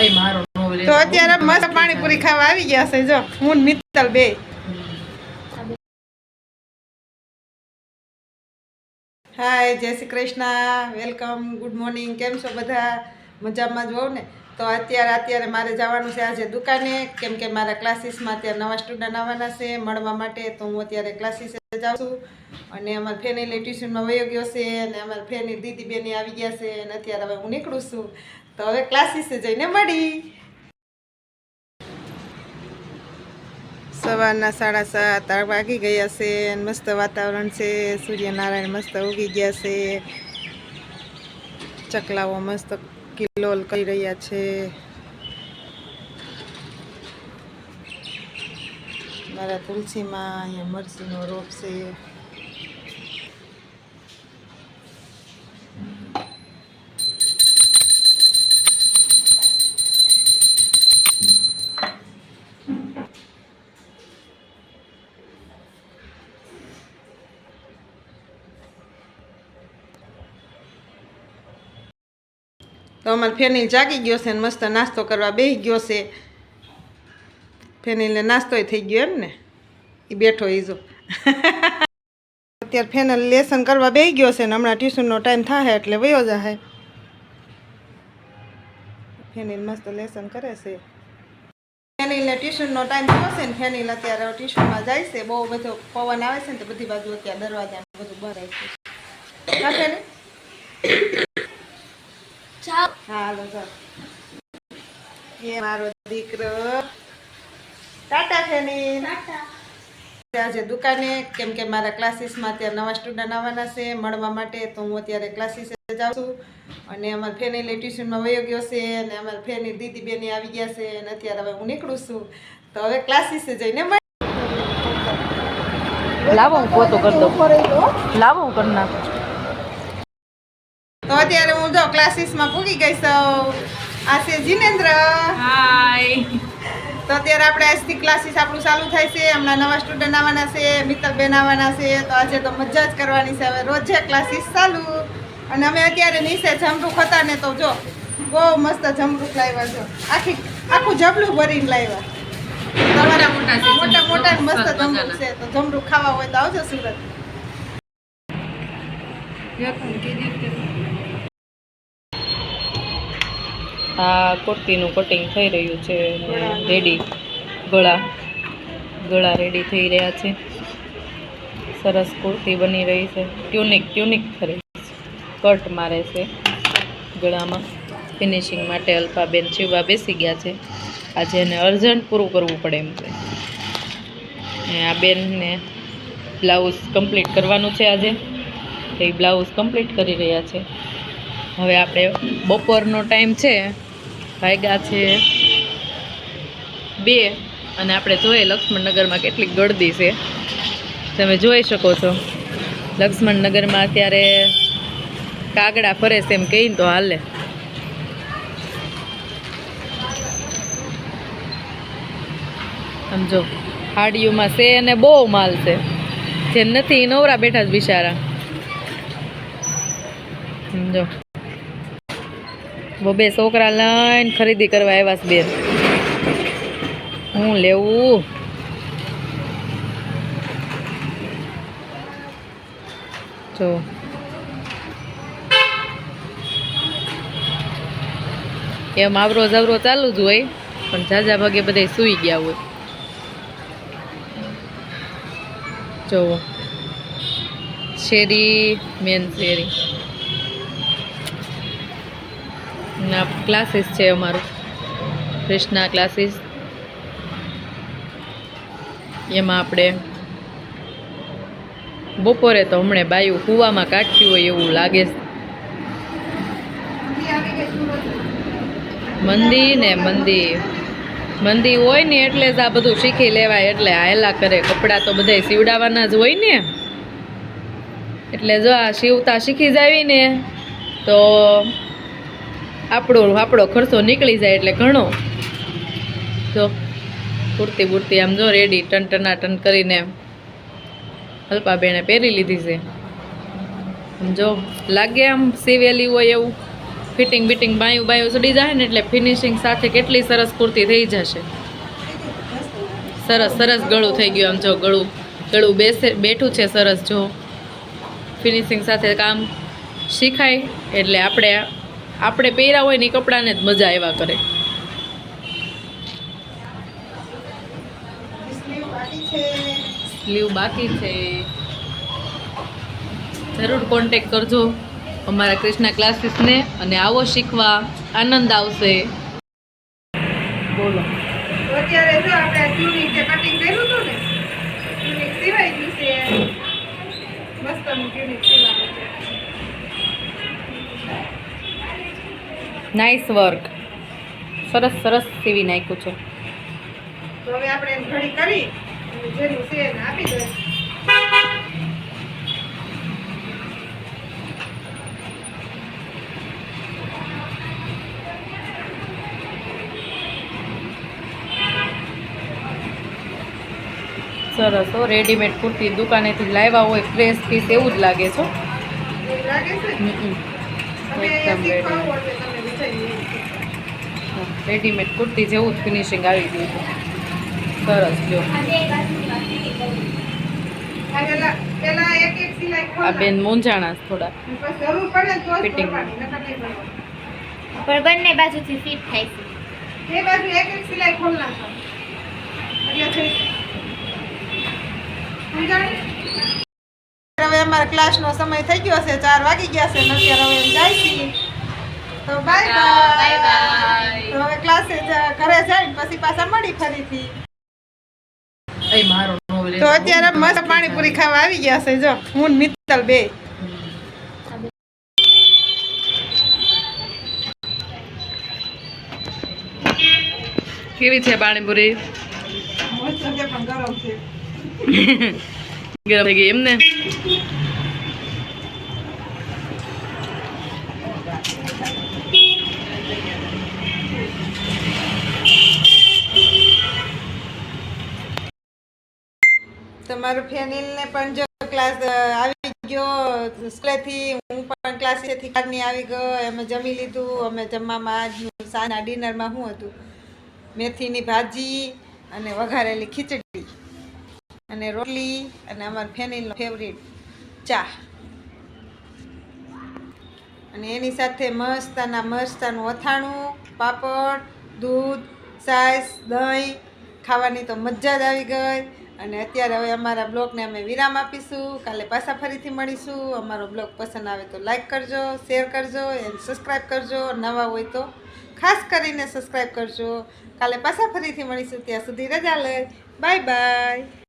તો અત્યારે મસ્ત પાણીપુરી ખાવા આવી ગયા છે, જો. હું મિત્તલ બે. Hi, Jai Shri Krishna. Welcome, good morning. કેમ છો બધા? મજામાં જ ને? તો અત્યારે અત્યારે મારે જવાનું છે આજે દુકાને. કેમ કે મારા ક્લાસીસમાં અત્યારે નવા સ્ટુડન્ટ આવવાના છે મળવા માટે, તો હું અત્યારે ક્લાસીસ જાઉં છું. અને અમારા ફેનિલી ટ્યુશનમાં વયો ગયો છે અને અમારા ફેની દીદી બેની આવી ગયા છે અને અત્યારે હવે હું નીકળું છું. તો હવે ક્લાસીસે જઈને મળી. સવારના સાડા સાત વાગી ગયા છે મસ્ત વાતાવરણ છે. સૂર્યનારાયણ મસ્ત ઉગી ગયા છે. ચકલાઓ મસ્ત કિલોલ કરી રહ્યા છે. મારા તુલસીમાં અહીંયા મરસીનો રોપ છે. તો અમારે ફેનિલ જાગી ગયો છે ને મસ્ત નાસ્તો કરવા બેસી ગયો છે. ફેનિલને નાસ્તોય થઈ ગયો એમ ને? એ બેઠો એ જો. અત્યારે ફેનલ લેસન કરવા બેસી ગયો છે ને હમણાં ટ્યુશનનો ટાઈમ થાય એટલે વયો જાય ફેનિલ મસ્ત લેસન કરે છે. ફેનિલને ટ્યુશનનો ટાઈમ થયો છે ને ફેનિલ અત્યારે ટ્યુશનમાં જાય છે. બહુ બધો પવન આવે છે ને તો બધી બાજુ અત્યારે દરવાજા બધું ભરાય છે હા ફેનિલ હા હાલો ચાલ એ મારો દીકરો. ટાટા ફેની આજે દુકાને. કેમ કે મારા ક્લાસીસમાં અત્યારે નવા સ્ટુડન્ટ આવવાના છે મળવા માટે. તો હું અત્યારે ક્લાસીસે જાઉં છું. અને અમારા ફેનિલી ટ્યુશનમાં વયો ગયો છે અને અમારા ફેની દીદી બેની આવી ગયા છે અને અત્યારે હવે હું નીકળું છું. તો હવે ક્લાસીસે જઈને મળી લાવો હું પોતો કરી દઉં. લાવો હું કરી નાખું. તો અત્યારે હું જો ક્લાસીસમાં પૂગી ગઈ છું આ છે જીનેન્દ્ર. હાય તો અત્યારે આપણે આજથી ક્લાસીસ આપણું ચાલુ થાય છે હમણાં નવા સ્ટુડન્ટ આવવાના છે મિત્તલબેન આવવાના છે તો આજે તો મજા જ કરવાની છે હવે રોજે ક્લાસીસ ચાલુ. અને અમે અત્યારે નીચે જમરૂખ હતા ને તો જો બહુ મસ્ત જમરૂખ લાવ્યા જો આખી આખું જબલું ભરીને લાવ્યા. તમારા મોટા મોટા મોટા મસ્ત જમરૂખ છે. તો જમરૂખ ખાવા હોય તો આવજો સુરત. આ કુર્તીનું કટિંગ થઈ રહ્યું છે રેડી ગળા ગળા રેડી થઈ રહ્યા છે. સરસ કુર્તી બની રહી છે. ટ્યુનિક ટ્યુનિક ખરી. કટ મારે છે ગળામાં. ફિનિશિંગ માટે અલ્પાબેન શિવા બેસી ગયા છે. આજે એને અર્જન્ટ પૂરું કરવું પડે એમ છે. આ બેનને બ્લાઉઝ કમ્પ્લીટ કરવાનું છે આજે. એ બ્લાઉઝ કમ્પ્લીટ કરી રહ્યા છે. હવે આપણે બપોરનો ટાઈમ છે. વાગ્યા છે બે. અને આપણે જોઈએ લક્ષ્મણનગરમાં કેટલી ગળદી છે. તમે જોઈ શકો છો. લક્ષ્મણનગરમાં અત્યારે કાગડા ફરે છે એમ કહીને તો હાલે. સમજો હાડીઓમાં છે અને બહુ માલ છે. જે નથી નવરા બેઠા જ બિચારા. સમજો બબે છોકરા લઈને ખરીદી કરવા આવ્યા છે બેન. હું લેવું? જો. એમ આવરો જવરો ચાલુ જ હોય, પણ ઝાઝા ભાગે બધા સૂઈ ગયા હોય. જોવો શેરી મેન શેરી. ના ક્લાસીસ છે અમારું. ક્રિષ્ના ક્લાસીસ એમાં આપણે બપોરે તો હમણે બાયું કૂવામાં કાઢ્યું હોય એવું લાગે મંદી ને મંદી. મંદી હોય ને એટલે જ આ બધું શીખી લેવાય, એટલે હાયલા કરે. કપડાં તો બધાય સીવડાવવાના જ હોય ને. એટલે જો આ સીવતા શીખી જાવી ને, તો આપણો આપણો ખર્ચો નીકળી જાય એટલે ઘણો. જો કુર્તી બુર્તી આમ જો રેડી ટન ટના ટન કરીને અલ્પાબેને પહેરી લીધી છે. જો, લાગે આમ સીવેલી હોય એવું. ફિટિંગ બિટિંગ બાયું બાયું ચડી જાય ને એટલે ફિનિશિંગ સાથે કેટલી સરસ કુર્તી થઈ જશે. સરસ સરસ ગળું થઈ ગયું આમ જો, ગળું ગળું બેસે, બેઠું છે સરસ જો. ફિનિશિંગ સાથે કામ શીખાય એટલે આપણે આપણે પહેર્યા હોય ને એ કપડાને જ મજા આવ્યા કરે. સ્લીવ બાકી છે. જરૂર કોન્ટેક કરજો અમારા કૃષ્ણા ક્લાસીસને અને આવો શીખવા આનંદ આવશે. બોલો. અત્યારે જો આપણે કટિંગ કર્યું હતું ને ટ્યુનિક સિવાય ગયું છે મસ્તનું ટ્યુનિક સિવાનું છે નાઇસ વર્ક સરસ સરસ સીવી નાખ્યું છે. તો હવે આપણે ઘડી કરી જેનું છે આપી દઈએ. સરસ હો રેડીમેડ કુર્તી દુકાનેથી લાવ્યા હોય ફ્રેશ પીસ એવું જ લાગે છે. લાગે છે? એકદમ રેડીમેડ કુર્તી જેવું જ ફિનિશિંગ આવી ગયું હતું સરસ જો. આ પેલા પેલા એક એક સિલાઈ આ ખોલ બેન મૂંઝાણા થોડા. ખોલવાની. પણ બંને બાજુથી ફિટ થાય છે. બે બાજુ એક એક સિલાઈ ખોલ નાખો. એટલે થઈ જાય. સમજાણું? હવે અમારા ક્લાસનો સમય થઈ ગયો છે ચાર વાગી ગયા છે અત્યારે હવે જાય છીએ તો બાય બાય બાય. તો હવે ક્લાસે ઘરે જઈને પછી પાછા મળી ફરીથી. એ મારો novel તો અત્યારે મસ્ત પાણીપુરી ખાવા આવી ગયા છે જો. હું મિત્તલ બે. કેવી છે પાણીપુરી? મસ્ત છે પણ ગરમ છે. ગરમ થઈ ગઈ એમને? તમારું ફેનિલને પણ જો ક્લાસ આવી ગયો, સ્કૂલેથી હું પણ ક્લાસેથી કારની આવી ગયો અમે જમી લીધું, અમે જમવામાં આજનું સાંજના ડિનરમાં શું હતું? મેથીની ભાજી અને વઘારેલી ખીચડી અને રોટલી અને અમારા ફેનિલનો ફેવરિટ ચા. અને એની સાથે મસ્તાના મસ્તાનું અથાણું, પાપડ, દૂધ છાશ દહીં ખાવાની તો મજા જ આવી ગઈ. અને અત્યારે હવે અમારા બ્લોગને અમે વિરામ આપીશું. કાલે પાછા ફરીથી મળીશું. અમારો બ્લોગ પસંદ આવે તો લાઇક કરજો શેર કરજો એન્ડ સબસ્ક્રાઈબ કરજો. નવા હોય તો ખાસ કરીને સબસ્ક્રાઈબ કરજો. કાલે પાછા ફરીથી મળીશું. ત્યાં સુધી રજા લે. Bye bye